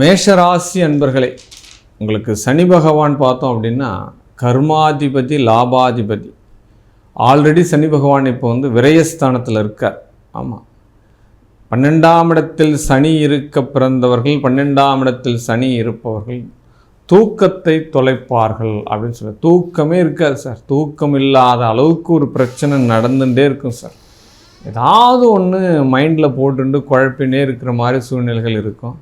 மேஷராசி அன்பர்களே உங்களுக்கு சனி பகவான் பார்த்தோம் அப்படின்னா கர்மாதிபதி லாபாதிபதி. ஆல்ரெடி சனி பகவான் இப்போ வந்து விரயஸ்தானத்தில் இருக்கார். ஆமாம் பன்னெண்டாம் இடத்தில் சனி இருக்க பிறந்தவர்கள் பன்னெண்டாம் இடத்தில் சனி இருப்பவர்கள் தூக்கத்தை தொலைப்பார்கள் அப்படின்னு சொல்லி தூக்கமே இருக்காது சார். தூக்கம் இல்லாத அளவுக்கு ஒரு பிரச்சனை நடந்துகிட்டே இருக்கும் சார். ஏதாவது ஒன்று மைண்டில் போட்டுட்டு குழப்பினே இருக்கிற மாதிரி சூழ்நிலைகள் இருக்கும்.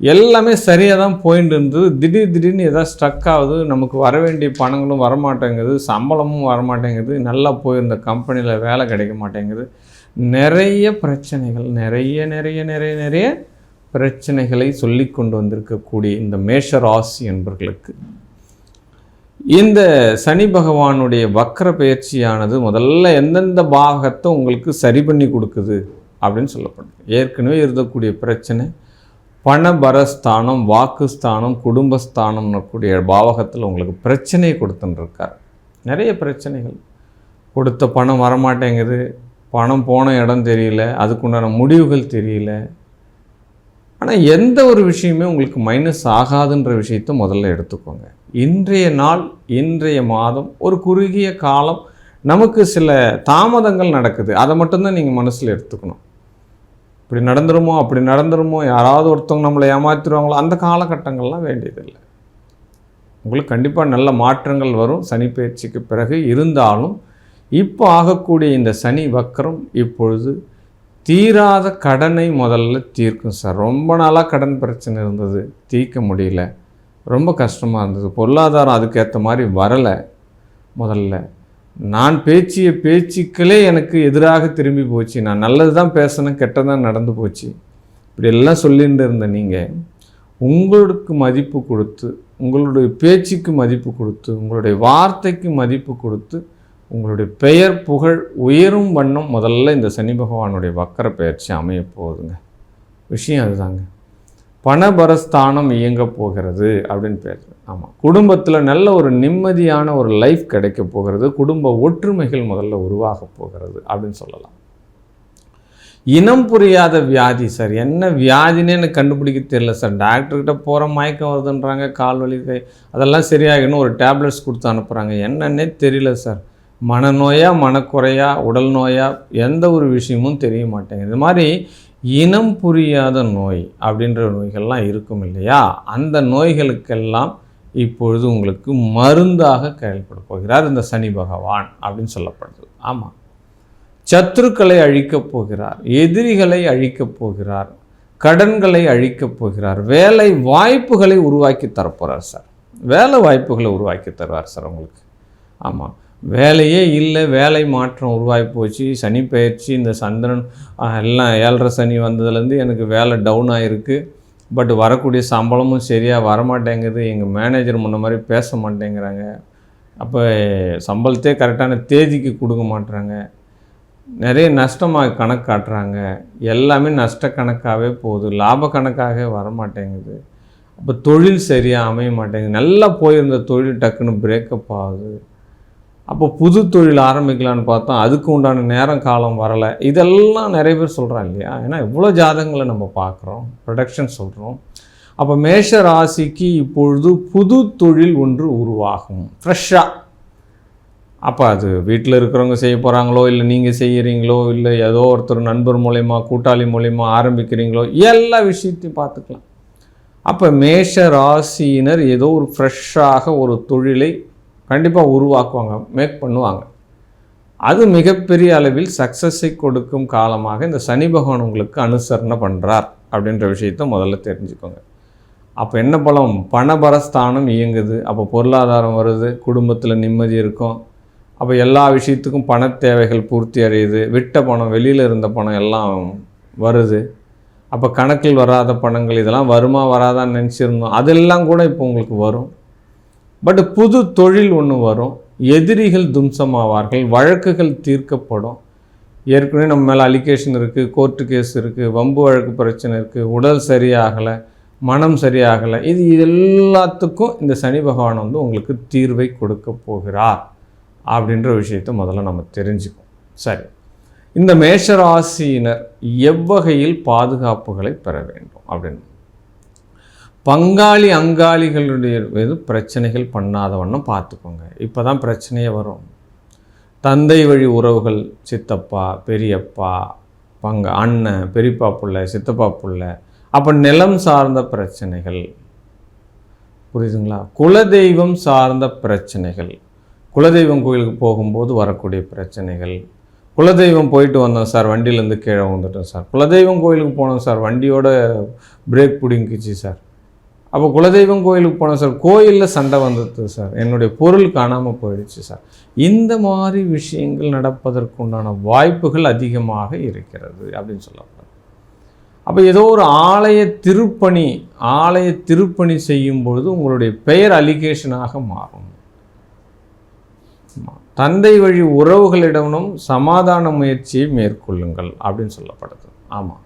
எல்லாமே சரியாக தான் போயிட்டு இருந்தது திடீர் திடீர்னு எதாவது ஸ்ட்ரக் ஆகுது. நமக்கு வர வேண்டிய பணங்களும் வரமாட்டேங்குது. சம்பளமும் வரமாட்டேங்குது. நல்லா போயிருந்த கம்பெனியில் வேலை கிடைக்க மாட்டேங்குது. நிறைய பிரச்சனைகள் நிறைய நிறைய நிறைய நிறைய பிரச்சனைகளை சொல்லி கொண்டு வந்திருக்கக்கூடிய இந்த மேஷ ராசி என்பர்களுக்கு. இந்த சனி பகவானுடைய வக்கர பயிற்சியானது முதல்ல எந்தெந்த பாகத்தை உங்களுக்கு சரி பண்ணி கொடுக்குது அப்படின்னு சொல்லப்படுது ஏற்கனவே இருக்கக்கூடிய பிரச்சனை பணபரஸ்தானம் வாக்குஸ்தானம் குடும்பஸ்தானம்னு கூடிய பாவகத்தில் உங்களுக்கு பிரச்சனையை கொடுத்துட்டுருக்கார் நிறைய பிரச்சனைகள். கொடுத்த பணம் வரமாட்டேங்குது. பணம் போன இடம் தெரியல. அதுக்குண்டான முடிவுகள் தெரியல. ஆனால் எந்த ஒரு விஷயமே உங்களுக்கு மைனஸ் ஆகாதுன்ற விஷயத்தை முதல்ல எடுத்துக்கோங்க. இன்றைய நாள் இன்றைய மாதம் ஒரு குறுகிய காலம் நமக்கு சில தாமதங்கள் நடக்குது. அதை மட்டும்தான் நீங்கள் மனசில் எடுத்துக்கணும். இப்படி நடந்துருமோ அப்படி நடந்துருமோ யாராவது ஒருத்தவங்க நம்மளை ஏமாற்றிடுவாங்களோ அந்த காலகட்டங்கள்லாம் வேண்டியதில்லை. உங்களுக்கு கண்டிப்பாக நல்ல மாற்றங்கள் வரும். சனி பயிற்சிக்கு பிறகு இருந்தாலும் இப்போ ஆகக்கூடிய இந்த சனி வக்கரம் இப்பொழுது தீராத கடனை முதல்ல தீர்க்கும் சார். ரொம்ப நாளாக கடன் பிரச்சனை இருந்தது தீர்க்க முடியல. ரொம்ப கஷ்டமாக இருந்தது. பொருளாதாரம் அதுக்கேற்ற மாதிரி வரலை முதல்ல. நான் பேச்சிய பேச்சுக்களே எனக்கு எதிராக திரும்பி போச்சு. நான் நல்லது தான் பேசினேன் கெட்டதான் நடந்து போச்சு. இப்படியெல்லாம் சொல்லிட்டு இருந்த நீங்கள் உங்களுக்கு மதிப்பு கொடுத்து உங்களுடைய பேச்சுக்கு மதிப்பு கொடுத்து உங்களுடைய வார்த்தைக்கு மதிப்பு கொடுத்து உங்களுடைய பெயர் புகழ் உயரும் வண்ணம் முதல்ல இந்த சனி பகவானுடைய வக்கர பயிற்சி அமைய போகுதுங்க. விஷயம் அதுதாங்க. பணபரஸ்தானம் இயங்க போகிறது அப்படின்னு பேர். ஆமாம் குடும்பத்தில் நல்ல ஒரு நிம்மதியான ஒரு லைஃப் கிடைக்க போகிறது. குடும்ப ஒற்றுமைகள் முதல்ல உருவாக போகிறது அப்படின்னு சொல்லலாம். இனம் புரியாத வியாதி சார். என்ன வியாதினே எனக்கு கண்டுபிடிக்க தெரியல சார். டாக்டர்கிட்ட போகிற மயக்கம் வருதுன்றாங்க கால் வலி அதெல்லாம் சரியாகணும் ஒரு டேப்லெட்ஸ் கொடுத்து அனுப்புகிறாங்க என்னன்னே தெரியல சார். மனநோயா மனக்குறையா உடல் நோயா எந்த ஒரு விஷயமும் தெரிய மாட்டேங்குது. இது மாதிரி இனம் புரியாத நோய் அப்படின்ற நோய்கள்லாம் இருக்கும் இல்லையா? அந்த நோய்களுக்கெல்லாம் இப்பொழுது உங்களுக்கு மருந்தாக செயல்பட போகிறார் இந்த சனி பகவான் அப்படின்னு சொல்லப்படுது. ஆமாம் சத்துருக்களை அழிக்கப் போகிறார் எதிரிகளை அழிக்கப் போகிறார் கடன்களை அழிக்கப் போகிறார் வேலை வாய்ப்புகளை உருவாக்கி தரப்போகிறார் சார். வேலை வாய்ப்புகளை உருவாக்கி தருவார் சார் உங்களுக்கு. ஆமாம் வேலையே இல்லை வேலை மாற்றம் உருவாகி போச்சு. சனி பயிற்சி இந்த சந்திரன் எல்லாம் ஏழரை சனி வந்ததுலேருந்து எனக்கு வேலை டவுன் ஆகிருக்கு பட் வரக்கூடிய சம்பளமும் சரியாக வரமாட்டேங்குது. எங்கள் மேனேஜர் முன்ன மாதிரி பேச மாட்டேங்கிறாங்க. அப்போ சம்பளத்தே கரெக்டான தேதிக்கு கொடுக்க மாட்டுறாங்க நிறைய நஷ்டமாக கணக்கு காட்டுறாங்க. எல்லாமே நஷ்ட கணக்காகவே போகுது. லாப கணக்காகவே வரமாட்டேங்குது. அப்போ தொழில் சரியாக அமைய மாட்டேங்குது. நல்லா போயிருந்த தொழில் டக்குன்னு பிரேக்கப் ஆகுது. அப்போ புது தொழில் ஆரம்பிக்கலான்னு பார்த்தா அதுக்கு உண்டான நேரம் காலம் வரலை. இதெல்லாம் நிறைய பேர் சொல்கிறாங்க இல்லையா? ஏன்னா இவ்வளோ ஜாதகங்களை நம்ம பார்க்குறோம் ப்ரொடக்ஷன் சொல்கிறோம் அப்போ மேஷ ராசிக்கு இப்பொழுது புது தொழில் ஒன்று உருவாகும். ஃப்ரெஷ்ஷாக அப்போ அது வீட்டில் இருக்கிறவங்க செய்ய போகிறாங்களோ இல்லை நீங்கள் செய்கிறீங்களோ இல்லை ஏதோ ஒருத்தர் நண்பர் மூலயமா கூட்டாளி மூலயமா ஆரம்பிக்கிறீங்களோ எல்லா விஷயத்தையும் பார்த்துக்கலாம். அப்போ மேஷ ராசியினர் ஏதோ ஒரு ஃப்ரெஷ்ஷாக ஒரு தொழிலை கண்டிப்பாக உருவாக்குவாங்க மேக் பண்ணுவாங்க. அது மிகப்பெரிய அளவில் சக்ஸஸை கொடுக்கும் காலமாக இந்த சனி பகவான் உங்களுக்கு அனுசரணை பண்ணுறார் அப்படின்ற விஷயத்த முதல்ல தெரிஞ்சுக்கோங்க. அப்போ என்ன பலம்? பணபரஸ்தானம் இயங்குது. அப்போ பொருளாதாரம் வருது குடும்பத்தில் நிம்மதி இருக்கும். அப்போ எல்லா விஷயத்துக்கும் பண தேவைகள் பூர்த்தி அடையுது. விட்ட பணம் வெளியில் இருந்த பணம் எல்லாம் வருது. அப்போ கணக்கில் வராத பணங்கள் இதெல்லாம் வருமா வராதான்னு நினச்சிருந்தோம். அதெல்லாம் கூட இப்போ உங்களுக்கு வரும். பட் புது தொழில் ஒன்று வரும். எதிரிகள் தும்சமாவார்கள் வழக்குகள் தீர்க்கப்படும். ஏற்கனவே நம்ம மேலே அலிகேஷன் இருக்குது கோர்ட்டு கேஸ் இருக்குது வம்பு வழக்கு பிரச்சனை இருக்குது உடல் சரியாகலை மனம் சரியாகலை. இது எல்லாத்துக்கும் இந்த சனி பகவான் வந்து உங்களுக்கு தீர்வை கொடுக்க போகிறார் அப்படின்ற விஷயத்தை முதல்ல நம்ம தெரிஞ்சுக்கோம் சரி. இந்த மேஷராசியினர் எவ்வகையில் பாதுகாப்புகளை பெற வேண்டும் அப்படின்னு. பங்காளி அங்காளிகளுடைய இது பிரச்சனைகள் பண்ணாத வண்ணம் பார்த்துக்கோங்க. இப்போ தான் பிரச்சனையே வரும். தந்தை வழி உறவுகள் சித்தப்பா பெரியப்பா பங்க அண்ணன் பெரியப்பா புள்ள சித்தப்பா புள்ள அப்போ நிலம் சார்ந்த பிரச்சனைகள். புரியுதுங்களா? குலதெய்வம் சார்ந்த பிரச்சனைகள். குலதெய்வம் கோயிலுக்கு போகும்போது வரக்கூடிய பிரச்சனைகள். குலதெய்வம் போயிட்டு வந்தோம் சார் வண்டியிலேருந்து கீழே வந்துட்டோம் சார். குலதெய்வம் கோயிலுக்கு போனோம் சார் வண்டியோட பிரேக் பிடிங்கிச்சு சார். அப்போ குலதெய்வம் கோயிலுக்கு போனோம் சார். கோயிலில் சண்டை வந்தது சார். என்னுடைய பொருள் காணாமல் போயிடுச்சு சார். இந்த மாதிரி விஷயங்கள் நடப்பதற்குண்டான வாய்ப்புகள் அதிகமாக இருக்கிறது அப்படின்னு சொல்லப்படுது அப்போ ஏதோ ஒரு ஆலய திருப்பணி ஆலய திருப்பணி செய்யும் பொழுது உங்களுடைய பெயர் அலிகேஷனாக மாறும். தந்தை வழி உறவுகளிடமும் சமாதான முயற்சியை மேற்கொள்ளுங்கள் அப்படின்னு சொல்லப்படுது. ஆமாம்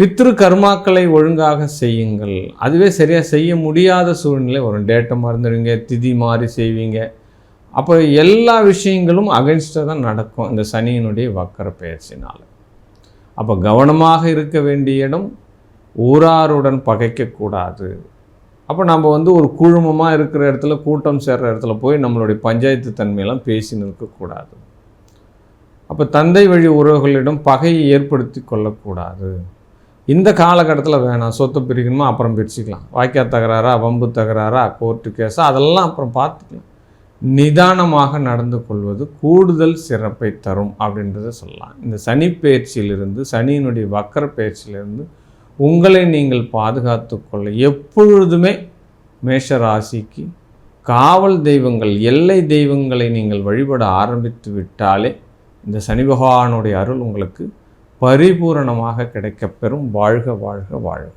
பித்ரு கர்மாக்களை ஒழுங்காக செய்யுங்கள். அதுவே சரியாக செய்ய முடியாத சூழ்நிலை வரும். டேட்டை மறந்துடுவீங்க திதி மாறி செய்வீங்க. அப்போ எல்லா விஷயங்களும் அகென்ஸ்டாக தான் நடக்கும் இந்த சனியினுடைய வக்கர பயிற்சினால் அப்போ கவனமாக இருக்க வேண்டிய இடம் ஊராருடன் பகைக்கக்கூடாது அப்போ நம்ம வந்து ஒரு குழுமமாக இருக்கிற இடத்துல கூட்டம் சேர்கிற இடத்துல போய் நம்மளுடைய பஞ்சாயத்து தன்மையெல்லாம் பேசி நிற்கக்கூடாது அப்போ தந்தை வழி உறவுகளிடம் பகையை ஏற்படுத்தி கொள்ளக்கூடாது இந்த காலகட்டத்தில் வேணாம். சொத்தை பிரிக்கணுமா? அப்புறம் பிரிச்சுக்கலாம். வாய்க்கா தகராறா? வம்பு தகராறா? கோர்ட்டு கேஸா அதெல்லாம் அப்புறம் பார்த்துக்கலாம். நிதானமாக நடந்து கொள்வது கூடுதல் சிறப்பை தரும் அப்படின்றத சொல்லலாம். இந்த சனி பயிற்சியிலிருந்து சனியினுடைய வக்கர பயிற்சியிலிருந்து உங்களை நீங்கள் பாதுகாத்து கொள்ள எப்பொழுதுமே மேஷ ராசிக்கு காவல் தெய்வங்கள் எல்லை தெய்வங்களை நீங்கள் வழிபட ஆரம்பித்து விட்டாலே இந்த சனி பகவானுடைய அருள் உங்களுக்கு பரிபூரணமாக கிடைக்கப்பெறும் வாழ்க வாழ்க வாழ்க.